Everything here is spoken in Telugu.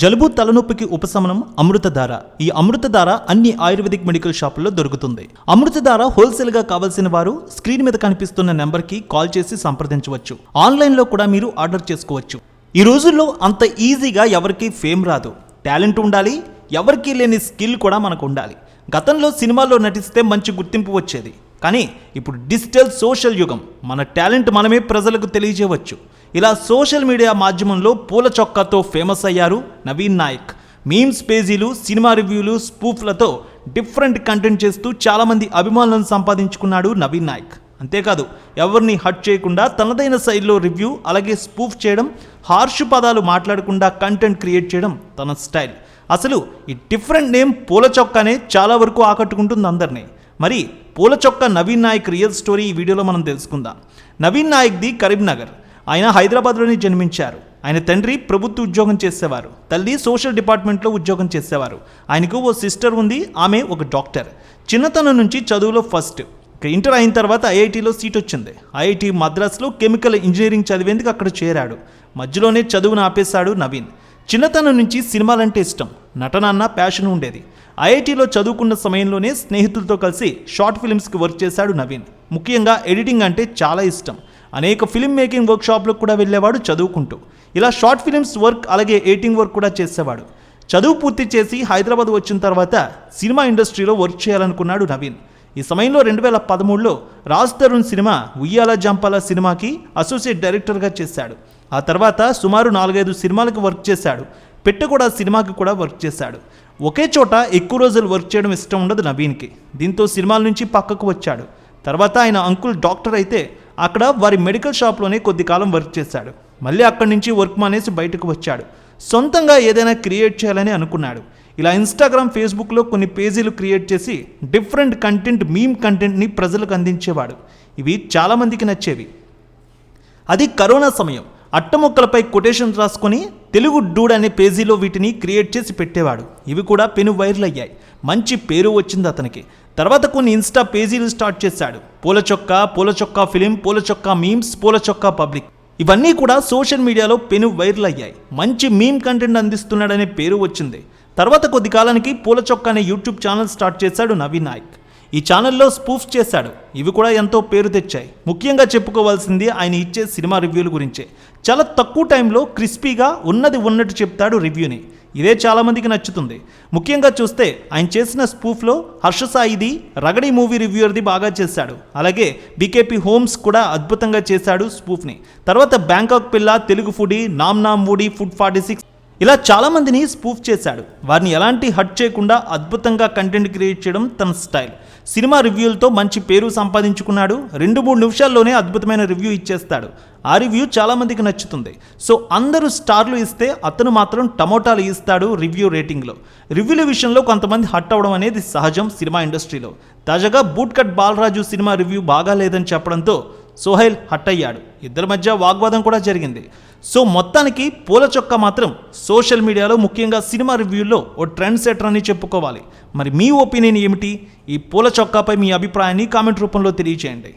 జలుబు తలనొప్పికి ఉపశమనం అమృతధార. ఈ అమృతధార అన్ని ఆయుర్వేదిక్ మెడికల్ షాపుల్లో దొరుకుతుంది. అమృతధార హోల్సేల్గా కావాల్సిన వారు స్క్రీన్ మీద కనిపిస్తున్న నెంబర్కి కాల్ చేసి సంప్రదించవచ్చు. ఆన్లైన్లో కూడా మీరు ఆర్డర్ చేసుకోవచ్చు. ఈ రోజుల్లో అంత ఈజీగా ఎవరికీ ఫేమ్ రాదు. టాలెంట్ ఉండాలి ఎవరికీ లేని స్కిల్ కూడా మనకు ఉండాలి. గతంలో సినిమాల్లో నటిస్తే మంచి గుర్తింపు వచ్చేది. కానీ ఇప్పుడు డిజిటల్ సోషల్ యుగం. మన టాలెంట్ మనమే ప్రజలకు తెలియజేయవచ్చు. ఇలా సోషల్ మీడియా మాధ్యమంలో పూల చొక్కాతో ఫేమస్ అయ్యారు నవీన్ నాయక్. మీమ్స్ పేజీలు సినిమా రివ్యూలు స్పూఫ్లతో డిఫరెంట్ కంటెంట్ చేస్తూ చాలామంది అభిమానులను సంపాదించుకున్నాడు నవీన్ నాయక్. అంతేకాదు ఎవరిని హట్ చేయకుండా తనదైన శైలిలో రివ్యూ అలాగే స్పూఫ్ చేయడం హార్ష్ పదాలు మాట్లాడకుండా కంటెంట్ క్రియేట్ చేయడం తన స్టైల్. అసలు ఈ డిఫరెంట్ నేమ్ పూల చొక్కానే చాలా వరకు ఆకట్టుకుంటుంది అందరినీ. మరి పూల చొక్క నవీన్ నాయక్ రియల్ స్టోరీ ఈ వీడియోలో మనం తెలుసుకుందాం. నవీన్ నాయక్ది కరీంనగర్. ఆయన హైదరాబాద్లోనే జన్మించారు. ఆయన తండ్రి ప్రభుత్వ ఉద్యోగం చేసేవారు. తల్లి సోషల్ డిపార్ట్మెంట్లో ఉద్యోగం చేసేవారు. ఆయనకు ఓ సిస్టర్ ఉంది. ఆమె ఒక డాక్టర్. చిన్నతనం నుంచి చదువులో ఫస్ట్. ఇంటర్ అయిన తర్వాత ఐఐటీలో సీట్ వచ్చింది. ఐఐటి మద్రాస్లో కెమికల్ ఇంజనీరింగ్ చదివేందుకు అక్కడ చేరాడు. మధ్యలోనే చదువును ఆపేశాడు నవీన్. చిన్నతనం నుంచి సినిమాలంటే ఇష్టం. నటన అన్న ప్యాషన్ ఉండేది. ఐఐటీలో చదువుకున్న సమయంలోనే స్నేహితులతో కలిసి షార్ట్ ఫిల్మ్స్కి వర్క్ చేశాడు నవీన్. ముఖ్యంగా ఎడిటింగ్ అంటే చాలా ఇష్టం. అనేక ఫిల్మ్ మేకింగ్ వర్క్షాప్లకు కూడా వెళ్ళేవాడు చదువుకుంటూ. ఇలా షార్ట్ ఫిలిమ్స్ వర్క్ అలాగే ఎయిటింగ్ వర్క్ కూడా చేసేవాడు. చదువు పూర్తి చేసి హైదరాబాద్ వచ్చిన తర్వాత సినిమా ఇండస్ట్రీలో వర్క్ చేయాలనుకున్నాడు నవీన్. ఈ సమయంలో రెండు వేల పదమూడులో రాజ్ తరుణ్ సినిమా ఉయ్యాల జంపాల సినిమాకి అసోసియేట్ డైరెక్టర్గా చేశాడు. ఆ తర్వాత సుమారు నాలుగైదు సినిమాలకు వర్క్ చేశాడు. పెట్ట కూడా సినిమాకి కూడా వర్క్ చేశాడు. ఒకే చోట ఎక్కువ రోజులు వర్క్ చేయడం ఇష్టం ఉండదు నవీన్కి. దీంతో సినిమాల నుంచి పక్కకు వచ్చాడు. తర్వాత ఆయన అంకుల్ డాక్టర్ అయితే అక్కడ వారి మెడికల్ షాప్లోనే కొద్ది కాలం వర్క్ చేశాడు. మళ్ళీ అక్కడి నుంచి వర్క్ మానేసి బయటకు వచ్చాడు. సొంతంగా ఏదైనా క్రియేట్ చేయాలని అనుకున్నాడు. ఇలా ఇన్స్టాగ్రామ్ ఫేస్బుక్లో కొన్ని పేజీలు క్రియేట్ చేసి డిఫరెంట్ కంటెంట్ మీమ్ కంటెంట్ని ప్రజలకు అందించేవాడు. ఇవి చాలామందికి నచ్చేవి. అది కరోనా సమయం. అట్టముక్కలపై కొటేషన్ రాసుకొని తెలుగు డూడ్ అనే పేజీలో వీటిని క్రియేట్ చేసి పెట్టేవాడు. ఇవి కూడా పెను వైరల్ అయ్యాయి. మంచి పేరు వచ్చింది అతనికి. తర్వాత కొన్ని ఇన్స్టా పేజీలు స్టార్ట్ చేశాడు. పూల చొక్కా పూల చొక్కా ఫిలిం పూల చొక్కా మీమ్స్ పూల చొక్కా పబ్లిక్. ఇవన్నీ కూడా సోషల్ మీడియాలో పెను వైరల్ అయ్యాయి. మంచి మీమ్ కంటెంట్ అందిస్తున్నాడనే పేరు వచ్చింది. తర్వాత కొద్ది కాలానికి పూల చొక్కా అనే యూట్యూబ్ ఛానల్ స్టార్ట్ చేశాడు నవీన్ నాయక్. ఈ ఛానల్లో స్పూఫ్ చేశాడు. ఇవి కూడా ఎంతో పేరు తెచ్చాయి. ముఖ్యంగా చెప్పుకోవాల్సింది ఆయన ఇచ్చే సినిమా రివ్యూల గురించే. చాలా తక్కువ టైంలో క్రిస్పీగా ఉన్నది ఉన్నట్టు చెప్తాడు రివ్యూని. ఇదే చాలామందికి నచ్చుతుంది. ముఖ్యంగా చూస్తే ఆయన చేసిన స్పూఫ్లో హర్ష సాయిది రగడి మూవీ రివ్యూర్ది బాగా చేశాడు. అలాగే బీకేపీ హోమ్స్ కూడా అద్భుతంగా చేశాడు స్పూఫ్ని. తర్వాత బ్యాంకాక్ పిల్ల తెలుగు ఫుడీ నామ్ నామ్ వుడీ ఫుడ్ ఫార్టీ సిక్స్ ఇలా చాలామందిని స్పూఫ్ చేశాడు. వారిని ఎలాంటి హట్ చేయకుండా అద్భుతంగా కంటెంట్ క్రియేట్ చేయడం తన స్టైల్. సినిమా రివ్యూలతో మంచి పేరు సంపాదించుకున్నాడు. రెండు మూడు నిమిషాల్లోనే అద్భుతమైన రివ్యూ ఇచ్చేస్తాడు. ఆ రివ్యూ చాలామందికి నచ్చుతుంది. సో అందరూ స్టార్లు ఇస్తే అతను మాత్రం టమోటాలు ఇస్తాడు రివ్యూ రేటింగ్లో. రివ్యూల విషయంలో కొంతమంది హట్ అవ్వడం అనేది సహజం సినిమా ఇండస్ట్రీలో. తాజాగా boot cut Balaraju cinema review బాగా లేదని చెప్పడంతో సోహైల్ హట్ అయ్యాడు ఇద్దరి మధ్య వాగ్వాదం కూడా జరిగింది. సో మొత్తానికి పూల చొక్క మాత్రం సోషల్ మీడియాలో ముఖ్యంగా సినిమా రివ్యూల్లో ఓ ట్రెండ్ సెటర్ అని చెప్పుకోవాలి. మరి మీ ఒపీనియన్ ఏమిటి? ఈ పూల చొక్కాపై మీ అభిప్రాయాన్ని కామెంట్ రూపంలో తెలియచేయండి.